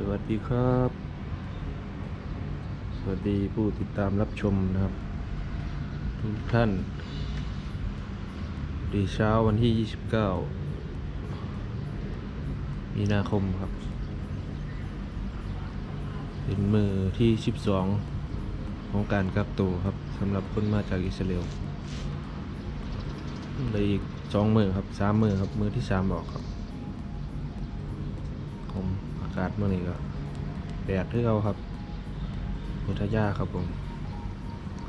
สวัสดีครับ สวัสดีผู้ติดตามรับชมนะครับ ทุกท่าน ดีเช้าวันที่ 29 มีนาคมครับ เป็นมือที่ 12 ของการกักตัวครับสำหรับคนมาจากอิสราเอลเลยอีกสองมือครับสามมือครับ มือที่สามบอกครับผม อากาศเมื่อนี้ก็แดดที่เราครับพุทธยาครับผม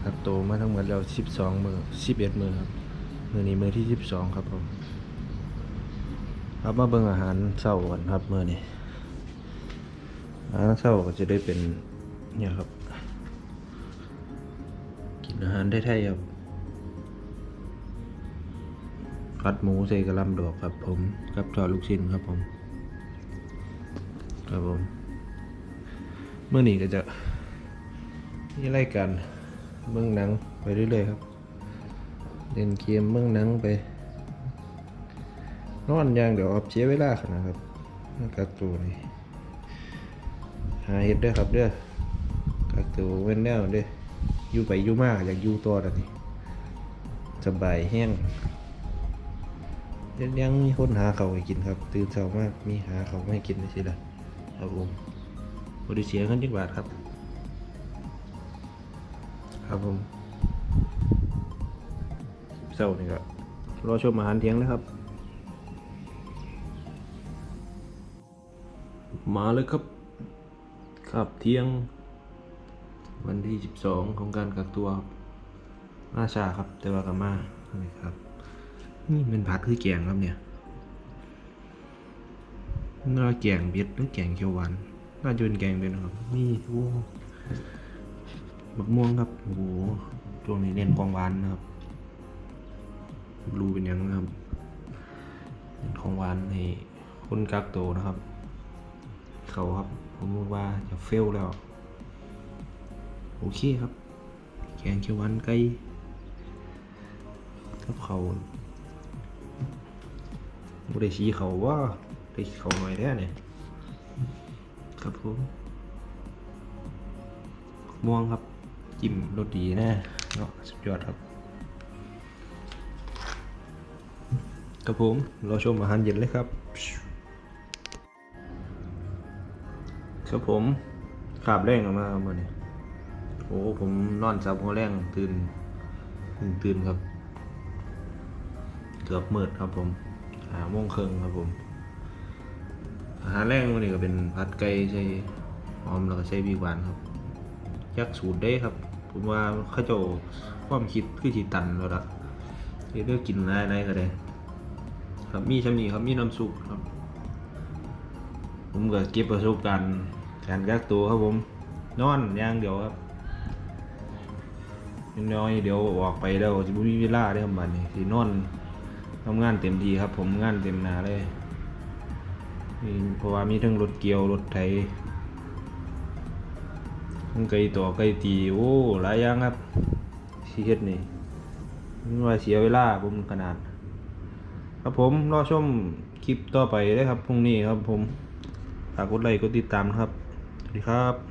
กักตัวมาทั้งหมดแล้วสิบสองมือสิบเอ็ดมือครับมือนี้มือที่สิบสองครับผมครับมาเบิ่งอาหารเช้าก่อนครับมือนี้อาหารเช้าก็จะได้เป็นเนี่ยครับ กินอาหารได้ไทยครับผัดหมูใส่กระลำดอกครับผมกับทอดลูกชิ้นครับผม ครับผมเมื่อนี้ก็จะนี่รายการเมืองหนังไปเรื่อยๆครับเล่นเกมเมืองหนังไป นอนอย่างเดี๋ยวเอาเสียเวลาขนาดครับกักตัวนี่หาเห็ดด้อครับเด้อกักตัวเว้นแนวเด้ออยู่ไปอยู่มากอยากอยู่ตัวแล้วนี่สบายแห้งยังยังมีคนหาเขาให้กินครับ ตื่นเช้ามากมีหาเขาให้กินนี่สิล่ะ ครับผมบริเสียเงินจักบาทครับ ครับผมเศร้านี่ก็รอชมอาหารเที่ยงนะครับ มาเลยครับครับเที่ยง วันที่ 12 ของการกักตัวครับมาชาครับ แต่ว่ากับมานี่ครับ นี่เป็นผัดคือแกงครับเนี่ย น่าแกงเบ็ดหรือแกงเขียวหวานน่าจะเป็นแกงเบ็ดนะครับ นี่โอ้บักม่วงครับโอ้โหช่วงนี้เน้นของหวานนะครับรู้เป็นยังนะครับเน้นของหวานให้คนกักโตนะครับ เขาครับ ผมว่าจะเฟลแล้ว โอเคครับ แกงเขียวหวานไก่กับเขาบได้ชี้เขาว่า ไปเขาหน่อยแท้เนี่ยครับผมม่วงครับจิ้มรสดีน่เนาะสุดยอดครับครับผมรอชมอาหารเย็นเลยครับ ครับผมขาบแรงออกมาเมื่อนี้โอ้ผมนอนซับหัวแรงตื่นเพิ่งตื่นครับ เกือบมืดครับผมหาโมงครึ่งครับผมาหารแรกวันนี้ก็เป็นผัดไก่ใส่หอมแล้วก็ใส่บีกหวานครับยักษ์สูตรได้ครับ ผมว่าเข้าเจ้าความคิดคือที่ตันแล้วละเลือกกินอะไรอะไรก็ได้ครับมีชำนีครับมีน้ำซุปครับ ผมก็เก็บประสบการณ์การกักตัวครับผมนอนอย่างเดียวครับน้อยเดี๋ยวออกไปแล้วจะไม่มีเวลาได้ครับบัดนี้ที่นอนทำงานเต็มที่ครับ ผมงานเต็มหนาเลย เพราะว่ามีทั้งรถเกี่ยวรถไถทั้งไก่ต่อไก่ตีโอ้หลายอย่างครับชีเฮ็ดนี่มันว่าเสียเวลาผมขนาด ครับผมรอชมคลิปต่อไปได้ครับพรุ่งนี้ครับผมฝากกดไลค์กดติดตามนะครับ สวัสดีครับ